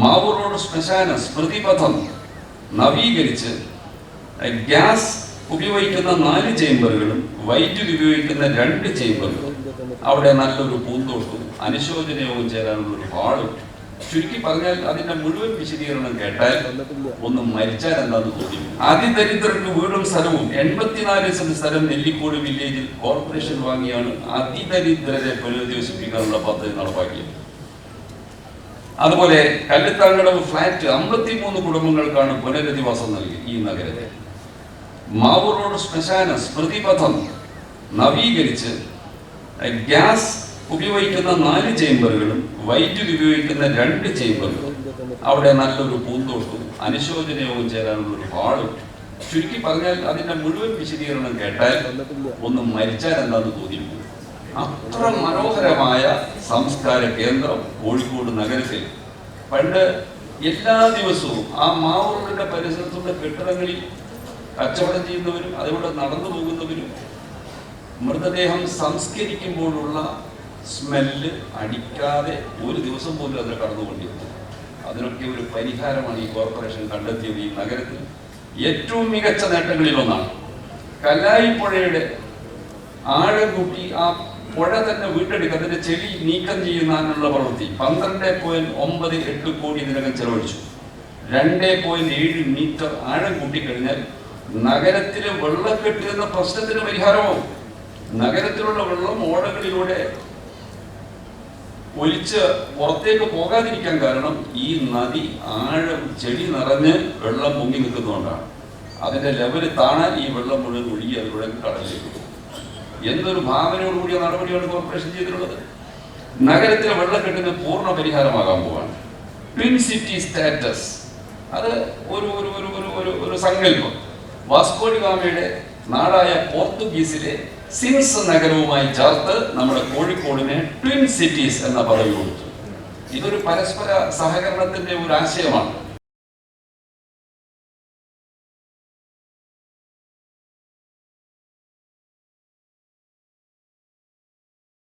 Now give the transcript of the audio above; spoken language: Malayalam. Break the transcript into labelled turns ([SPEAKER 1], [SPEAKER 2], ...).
[SPEAKER 1] മാവൂർ റോഡ് ശ്മശാന സ്മൃതിപഥം നവീകരിച്ച് ഗ്യാസ് ഉപയോഗിക്കുന്ന നാല് ചേമ്പറുകളും വൈദ്യുതി ഉപയോഗിക്കുന്ന രണ്ട് ചേമ്പറുകളും അവിടെ നല്ലൊരു പൂന്തോട്ടവും അനുശോചനയോഗം ചേരാനുള്ള ഒരു ഹാളും ചുരുക്കി പറഞ്ഞാൽ അതിന്റെ മുഴുവൻ വിശദീകരണം കേട്ടാൽ ഒന്ന് മരിച്ചാൽ എന്താന്ന് തോന്നി. അതിദരിദ്രർക്ക് വീടും സ്ഥലവും എൺപത്തിനാല് സെന്റ് സ്ഥലം നെല്ലിക്കോട് വില്ലേജിൽ കോർപ്പറേഷൻ വാങ്ങിയാണ് അതിദരിദ്രരെ പുനരധിവസിപ്പിക്കാനുള്ള പദ്ധതി നടപ്പാക്കിയത്. അതുപോലെ കല്ലുത്താങ്കടവ് ഫ്ലാറ്റ് അമ്പത്തിമൂന്ന് കുടുംബങ്ങൾക്കാണ് പുനരധിവാസം നൽകി ഈ നഗരത്തിൽ. മാവൂർ റോഡ് ശ്മശാന സ്മൃതിപഥം നവീകരിച്ച് ഗ്യാസ് ഉപയോഗിക്കുന്ന നാല് ചേംബറുകളും വൈദ്യുതി ഉപയോഗിക്കുന്ന രണ്ട് ചേംബറുകളും. അവിടെ നല്ലൊരു പൂന്തോട്ടവും അനുശോചനയോഗം ചേരാനുള്ള ഒരു ഹാളും. ചുരുക്കി പറഞ്ഞാൽ അതിന്റെ മുഴുവൻ വിശദീകരണം കേട്ടാൽ ഒന്ന് മരിച്ചാൽ എന്താന്ന് തോന്നിയിരുന്നു അത്ര മനോഹരമായ സംസ്കാര കേന്ദ്രം കോഴിക്കോട് നഗരത്തിൽ. പണ്ട് എല്ലാ ദിവസവും ആ മാവൂറിന്റെ പരിസരത്തുള്ള കെട്ടിടങ്ങളിൽ കച്ചവടം ചെയ്യുന്നവരും അതിലൂടെ നടന്നു പോകുന്നവരും മൃതദേഹം സംസ്കരിക്കുമ്പോഴുള്ള സ്മെല്ല് അടിക്കാതെ ഒരു ദിവസം പോലും അതിൽ കടന്നുകൊണ്ടിരുന്നു അതിനൊക്കെ ഒരു പരിഹാരമാണ് ഈ കോർപ്പറേഷൻ കണ്ടെത്തിയത് ഈ നഗരത്തിൽ. ഏറ്റവും മികച്ച നേട്ടങ്ങളിൽ ഒന്നാണ് കല്ലായിപ്പുഴയുടെ ആഴം കൂട്ടി ആ പുഴ തന്നെ വീട്ടെടുക്കുക. അതിന്റെ ചെളി നീക്കം ചെയ്യുന്നതിനുള്ള പ്രവൃത്തി. പന്ത്രണ്ട് പോയിന്റ് ഒമ്പത് എട്ട് കോടി ഇതിനകം ചെലവഴിച്ചു. രണ്ട് പോയിന്റ് ഏഴ് മീറ്റർ ആഴം കൂട്ടിക്കഴിഞ്ഞാൽ നഗരത്തിലെ വെള്ളം എന്ന പ്രശ്നത്തിന് പരിഹാരമാവും നഗരത്തിലുള്ള വെള്ളം ഓടകളിലൂടെ ഒലിച്ച് പുറത്തേക്ക് പോകാതിരിക്കാൻ കാരണം ഈ നദി ആഴം ചെടി നിറഞ്ഞ് വെള്ളം പൊങ്ങി നിൽക്കുന്നതുകൊണ്ടാണ്. അതിന്റെ ലെവൽ താണാൻ ഈ വെള്ളം മുഴുവൻ ഒഴുകി അതിലൂടെ കടലിലേക്ക് പോകും എന്തൊരു ഭാവനയോടുകൂടിയ നടപടിയാണ് കോർപ്പറേഷൻ ചെയ്തിട്ടുള്ളത്? നഗരത്തിലെ വെള്ളക്കെട്ടിന് പൂർണ പരിഹാരമാകാൻ പോവാണ്. ട്വിൻ സിറ്റി സ്റ്റാറ്റസ് അത് ഒരു ഒരു ഒരു ഒരു ഒരു ഒരു സങ്കല്പം. വാസ്കോഡി ഗാമയുടെ നാടായ പോർത്തുഗീസിലെ സിൻസ് നഗരവുമായി ചേർത്ത് നമ്മുടെ കോഴിക്കോടിനെ ട്വിൻ സിറ്റീസ് എന്ന പദവി കൊടുത്തു. ഇതൊരു പരസ്പര സഹകരണത്തിന്റെ ഒരു ആശയമാണ്.